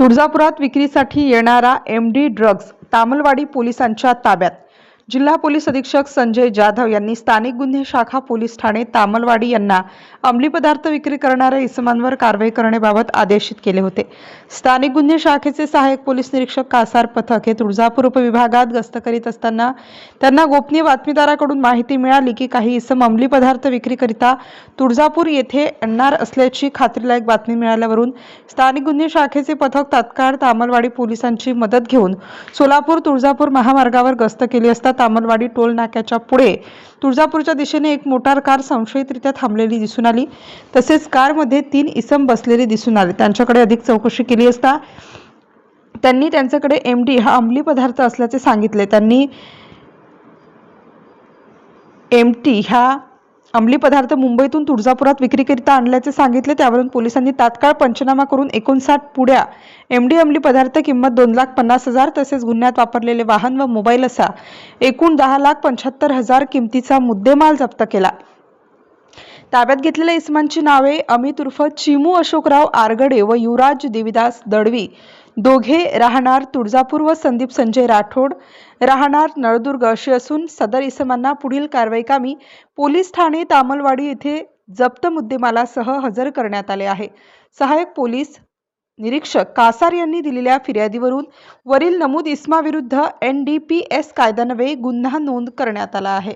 तुळजापुरात विक्रीसाठी येणारा M D drugs Tamalwadi पोलिसांच्या ताब्यात. जिल्हा पोलीस अधीक्षक संजय जाधव यांनी स्थानिक गुन्हे शाखा पोलीस ठाणे तामलवाडी यांना अंमली पदार्थ विक्री करणाऱ्या इसमांवर कारवाई करण्याबाबत आदेशित केले होते. स्थानिक गुन्हे शाखेचे सहाय्यक पोलीस निरीक्षक कासार पथक हे तुळजापूर उपविभागात गस्त करीत असताना त्यांना गोपनीय बातमीदाराकडून माहिती मिळाली की काही इसम अंमली पदार्थ विक्रीकरिता तुळजापूर येथे आणणार असल्याची खात्रीलायक बातमी मिळाल्यावरून स्थानिक गुन्हे शाखेचे पथक तात्काळ तामलवाडी पोलिसांची मदत घेऊन सोलापूर तुळजापूर महामार्गावर गस्त केली असता तामलवाडी टोल नाक्याच्या पुढे तुळजापूरच्या दिशेने एक मोटार कार संशयितरित्या थांबलेली दिसून आली. तसेच कारमध्ये तीन इसम बसलेले दिसून आले. त्यांच्याकडे अधिक चौकशी केली असता त्यांनी त्यांच्याकडे एम डी हा अंमली पदार्थ असल्याचे सांगितले. त्यांनी एम टी ह्या अंमली पदार्थ मुंबईतून तुळजापुरात विक्रीकरिता आणल्याचे सांगितले त्यावरून पोलिसांनी तात्काळ पंचनामा करून एकोणसाठ पुड्या एमडी अंमली पदार्थ किंमत दोन लाख पन्नास हजार तसेच गुन्ह्यात वापरलेले वाहन व मोबाईल असा एकूण दहा लाख पंच्याहत्तर हजार किमतीचा मुद्देमाल जप्त केला. ताब्यात घेतलेल्या इसमांची नावे अमित उर्फ चिमू अशोकराव आरगडे व युवराज देविदास दडवी. दोघे राहणार तुळजापूर व संदीप संजय राठोड. राहणार नळदुर्ग अशी असून सदर इसमांना पुढील कारवाई कामी पोलीस ठाणे तामलवाडी येथे जप्त मुद्देमालासह हजर करण्यात आले आहे. सहाय्यक पोलीस निरीक्षक कासार यांनी दिलेल्या फिर्यादीवरून वरील नमूद इस्माविरुद्ध एन डी पी एस कायद्यान्वये गुन्हा नोंद करण्यात आला आहे.